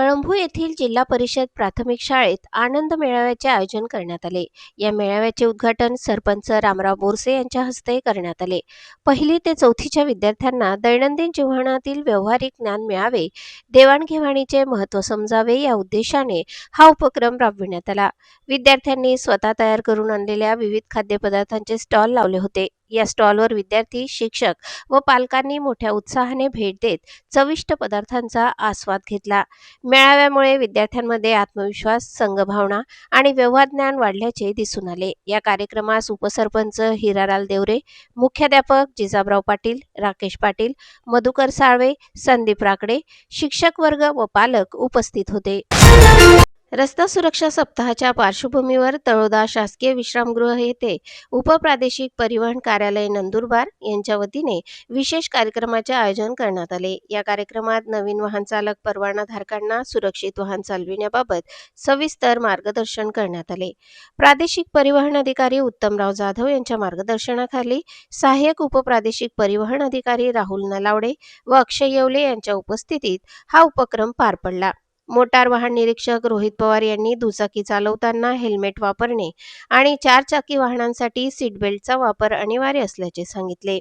कळंभू येथील जिल्हा परिषद प्राथमिक शाळेत आनंद मेळाव्याचे आयोजन करण्यात आले. या मेळाव्याचे उद्घाटन सरपंच रामराव बोरसे यांच्या हस्ते करण्यात आले. पहिली ते चौथीच्या विद्यार्थ्यांना दैनंदिन जीवनातील व्यावहारिक ज्ञान मिळावे देवाणघेवाणीचे महत्त्व समजावे या उद्देशाने हा उपक्रम राबविण्यात आला. विद्यार्थ्यांनी स्वतः तयार करून आणलेल्या विविध खाद्यपदार्थांचे स्टॉल लावले होते. या स्टॉलवर विद्यार्थी शिक्षक व पालकांनी मोठ्या उत्साहाने भेट देत चविष्ट पदार्थांचा आस्वाद घेतला. मेळाव्यामुळे विद्यार्थ्यांमध्ये आत्मविश्वास संघभावना आणि व्यवहार ज्ञान वाढल्याचे दिसून आले. या कार्यक्रमास उपसरपंच हिरालाल देवरे मुख्याध्यापक जिजाबराव पाटील राकेश पाटील मधुकर साळवे संदीप राकडे शिक्षक वर्ग व पालक उपस्थित होते. रस्ता सुरक्षा सप्ताहाच्या पार्श्वभूमीवर तळोदा शासकीय विश्रामगृह येथे उपप्रादेशिक परिवहन कार्यालय नंदुरबार यांच्या वतीने विशेष कार्यक्रमाचे आयोजन करण्यात आले. या कार्यक्रमात नवीन वाहन चालक परवाना धारकांना सुरक्षित वाहन चालविण्याबाबत सविस्तर मार्गदर्शन करण्यात आले. प्रादेशिक परिवहन अधिकारी उत्तमराव जाधव यांच्या मार्गदर्शनाखाली सहाय्यक उपप्रादेशिक परिवहन अधिकारी राहुल नलावडे व अक्षय येवले यांच्या उपस्थितीत हा उपक्रम पार पडला. मोटार वाहन निरीक्षक रोहित पवार यांनी दुचाकी चालवताना हेल्मेट वापरणे आणि चारचाकी वाहनांसाठी सीट बेल्टचा वापर अनिवार्य असल्याचे सांगितले.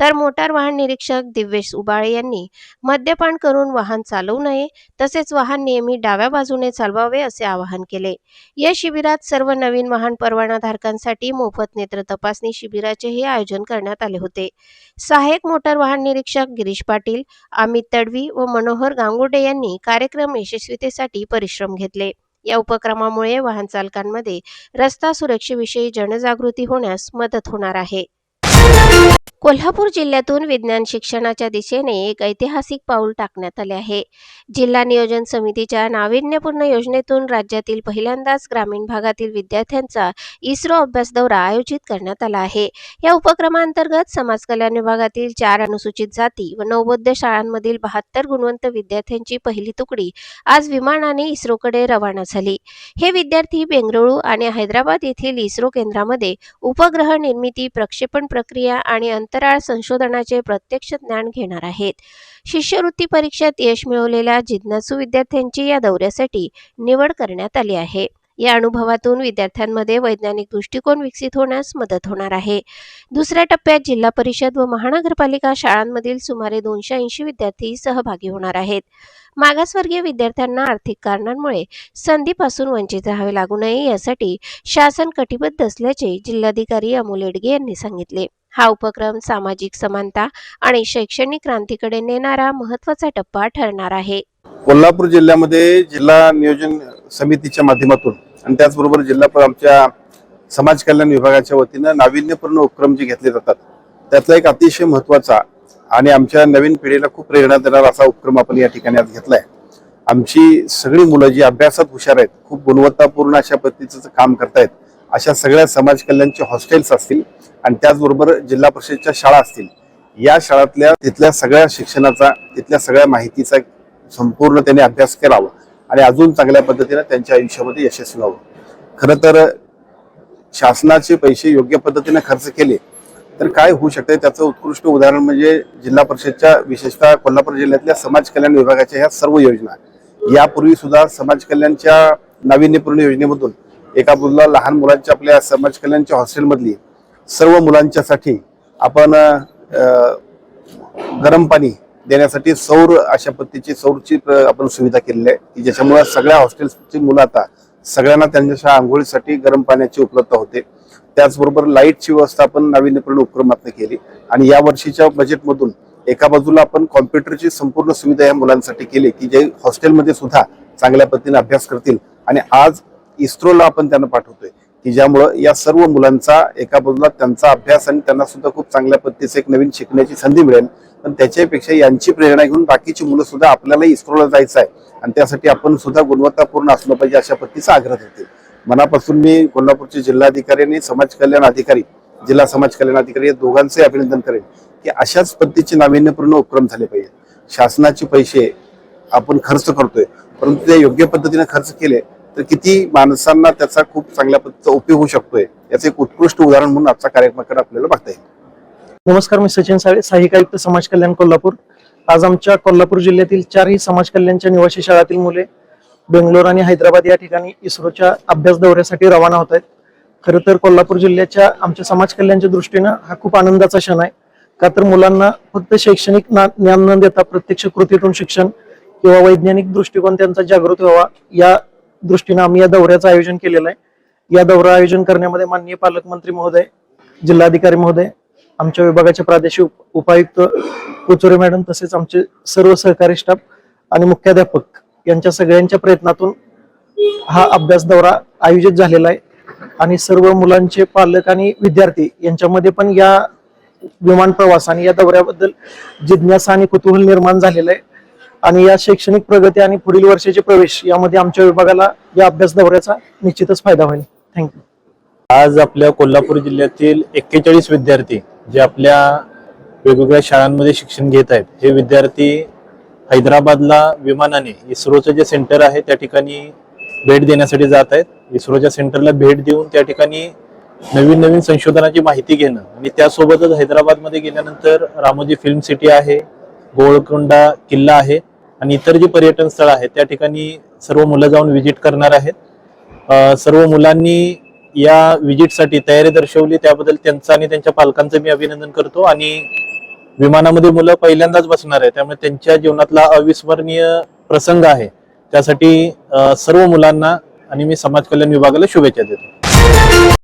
तर मोटार वाहन निरीक्षक दिव्येश उबाळे यांनी मद्यपान करून वाहन चालवू नये तसेच वाहन नेहमी डाव्या बाजूने चालवावे असे आवाहन केले. या शिबिरात सर्व नवीन वाहन परवानाधारकांसाठी मोफत नेत्र तपासणी शिबिराचेही आयोजन करण्यात आले होते. सहाय्यक मोटार वाहन निरीक्षक गिरीश पाटील अमित तडवी व मनोहर गांगुर्डे यांनी कार्यक्रम यशस्वीतेसाठी परिश्रम घेतले. या उपक्रमामुळे वाहन चालकांमध्ये रस्ता सुरक्षेविषयी जनजागृती होण्यास मदत होणार आहे. कोल्हापूर जिल्ह्यातून विज्ञान शिक्षणाच्या दिशेने एक ऐतिहासिक पाऊल टाकण्यात आले आहे. जिल्हा नियोजन समितीच्या नाविन्यपूर्ण योजनेतून राज्यातील पहिल्यांदाच ग्रामीण भागातील विद्यार्थ्यांचा इस्रो अभ्यास दौरा आयोजित करण्यात आला आहे. या उपक्रमांतर्गत समाज कल्याण विभागातील चार अनुसूचित जाती व नवबौद्ध शाळांमधील बहात्तर गुणवंत विद्यार्थ्यांची पहिली तुकडी आज विमानाने इस्रोकडे रवाना झाली. हे विद्यार्थी बेंगळुरू आणि हैदराबाद येथील इस्रो केंद्रामध्ये उपग्रह निर्मिती प्रक्षेपण प्रक्रिया आणि अंतराळ संशोधनाचे प्रत्यक्ष ज्ञान घेणार आहेत. शिष्यवृत्ती परीक्षेत यश मिळवलेल्या जिज्ञासू विद्यार्थ्यांची या दौऱ्यासाठी निवड करण्यात आली आहे. या अनुभवातून विद्यार्थ्यांमध्ये वैज्ञानिक दृष्टिकोन विकसित होण्यास मदत होणार आहे. दुसऱ्या टप्प्यात जिल्हा परिषद व महानगरपालिका शाळांमधील सुमारे दोनशे ऐंशी विद्यार्थी सहभागी होणार आहेत. मागासवर्गीय विद्यार्थ्यांना आर्थिक कारणांमुळे संधीपासून वंचित राहावे लागू नये यासाठी शासन कटिबद्ध असल्याचे जिल्हाधिकारी अमोल येडगे यांनी सांगितले. हा उपक्रम सामाजिक समानता आणि शैक्षणिक क्रांतीकडे नेणारा महत्त्वाचा टप्पा ठरणार आहे. कोल्हापूर जिल्ह्यामध्ये जिल्हा नियोजन समितीच्या माध्यमातून आणि त्याचबरोबर जिल्हा आमच्या समाज कल्याण विभागाच्या वतीनं नाविन्यपूर्ण उपक्रम जे घेतले जातात त्यातला एक अतिशय महत्त्वाचा आणि आमच्या नवीन पिढीला खूप प्रेरणा देणारा असा उपक्रम आपण या ठिकाणी आज घेतलाय. आमची सगळी मुलं जी अभ्यासात हुशार आहेत खूप गुणवत्तापूर्ण अशा पद्धतीचं काम करतायत अशा सगळ्या समाज कल्याणचे हॉस्टेल्स असतील आणि त्याचबरोबर जिल्हा परिषदच्या शाळा असतील या शाळातल्या तिथल्या सगळ्या शिक्षणाचा तिथल्या सगळ्या माहितीचा संपूर्ण त्यांनी अभ्यास करावा आणि अजून चांगल्या पद्धतीने त्यांच्या आयुष्यामध्ये यशस्वी व्हावं. खरं तर शासनाचे पैसे योग्य पद्धतीने खर्च केले तर काय होऊ शकते? त्याचं उत्कृष्ट उदाहरण म्हणजे जिल्हा परिषदच्या विशेषतः कोल्हापूर जिल्ह्यातल्या समाज कल्याण विभागाच्या ह्या सर्व योजना. यापूर्वी सुद्धा समाज कल्याणच्या नाविन्यपूर्ण योजनेमधून एका बाजूला लहान मुलांच्या आपल्या समाज कल्याणच्या हॉस्टेलमधली सर्व मुलांच्यासाठी आपण गरम पाणी देण्यासाठी सौर अशा पद्धतीची सौरची आपण सुविधा केलेली आहे. की ज्याच्यामुळे सगळ्या हॉस्टेल्सची मुलं आता सगळ्यांना त्यांच्या आंघोळीसाठी गरम पाण्याची उपलब्ध होते. त्याचबरोबर लाईटची व्यवस्था आपण नाविन्यपूर्ण उपक्रमातून केली. आणि या वर्षीच्या बजेटमधून एका बाजूला आपण कॉम्प्युटरची संपूर्ण सुविधा या मुलांसाठी केली की जे हॉस्टेलमध्ये सुद्धा चांगल्या पद्धतीने अभ्यास करतील. आणि आज इस्रोला आपण त्यांना पाठवतोय की ज्यामुळं या सर्व मुलांचा एका बाजूला त्यांचा अभ्यास आणि त्यांना सुद्धा खूप चांगल्या पद्धतीचं एक नवीन शिकण्याची संधी मिळेल. पण त्याच्यापेक्षा यांची प्रेरणा घेऊन बाकीची मुलं सुद्धा आपल्याला इस्रोला जायचं आहे आणि त्यासाठी आपण सुद्धा गुणवत्तापूर्ण असलं पाहिजे अशा पद्धतीचा आग्रह धरते मनापासून मी कोल्हापूरचे जिल्हाधिकारी आणि समाज कल्याण अधिकारी जिल्हा समाज कल्याण अधिकारी या दोघांचे अभिनंदन करेन की अशाच पद्धतीचे नाविन्यपूर्ण उपक्रम झाले पाहिजे शासनाचे पैसे आपण खर्च करतोय परंतु ते योग्य पद्धतीने खर्च केले तर किती माणसांना त्याचा खूप चांगल्या पद्धतीचा उपयोग होऊ शकतोय याचं एक उत्कृष्ट उदाहरण म्हणून आजचा कार्यक्रमाकडे आपल्याला बघता येईल. नमस्कार मी सचिन साळे सहाय्यक आयुक्त समाज कल्याण कोल्हापूर. आज आमच्या कोल्हापूर जिल्ह्यातील चारही समाज कल्याणच्या निवासी शाळातील मुले बेंगलोर आणि हैदराबाद या ठिकाणी इस्रोच्या अभ्यास दौऱ्यासाठी रवाना होत आहेत. खरं तर कोल्हापूर जिल्ह्याच्या आमच्या समाज कल्याणच्या दृष्टीनं हा खूप आनंदाचा क्षण आहे. का तर मुलांना फक्त शैक्षणिक ज्ञान न देता प्रत्यक्ष कृतीतून शिक्षण किंवा वैज्ञानिक दृष्टिकोन त्यांचा जागृत व्हावा या दृष्टीनं आम्ही या दौऱ्याचं आयोजन केलेलं आहे. या दौरा आयोजन करण्यामध्ये माननीय पालकमंत्री महोदय जिल्हाधिकारी महोदय आमच्या विभागाचे प्रादेशिक उप- उपायुक्त कोचोरे मॅडम तसेच आमचे सर्व सहकारी स्टाफ आणि मुख्याध्यापक यांच्या सगळ्यांच्या प्रयत्नातून हा अभ्यास दौरा आयोजित झालेला आहे. आणि सर्व मुलांचे पालक आणि विद्यार्थी यांच्यामध्ये पण या विमान प्रवास आणि या दौऱ्याबद्दल जिज्ञासा आणि कुतूहल निर्माण झालेलं आहे. आणि या शैक्षणिक प्रगती आणि पुढील वर्षाचे प्रवेश यामध्ये आमच्या विभागाला या अभ्यास दौऱ्याचा निश्चितच फायदा होईल. थँक्यू आज आपल्या कोल्हापूर जिल्ह्यातील एक्केचाळीस विद्यार्थी जे आपल्या वेगवेगळ्या शाळांमध्ये शिक्षण घेत आहेत हे विद्यार्थी हैदराबादला विमानाने इस्रोचं जे सेंटर आहे त्या ठिकाणी भेट देण्यासाठी जात आहेत. इस्रोच्या सेंटरला भेट देऊन त्या ठिकाणी नवीन नवीन संशोधनाची माहिती घेणं आणि त्यासोबतच हैदराबादमध्ये गेल्यानंतर रामोजी फिल्म सिटी आहे गोळकोंडा किल्ला आहे आणि इतर जी पर्यटन स्थळ आहेत त्या ठिकाणी सर्व मुलं जाऊन व्हिजिट करणार आहेत. सर्व मुलांनी या व्हिजिटसाठी तयारी दर्शवली त्याबद्दल त्यांचं आणि त्यांच्या पालकांचं मी अभिनंदन करतो. आणि विमानामध्ये मुलं पहिल्यांदाच बसणार आहे त्यामुळे त्यांच्या जीवनातला अविस्मरणीय प्रसंग आहे. त्यासाठी सर्व मुलांना आणि मी समाज कल्याण विभागाला शुभेच्छा देतो.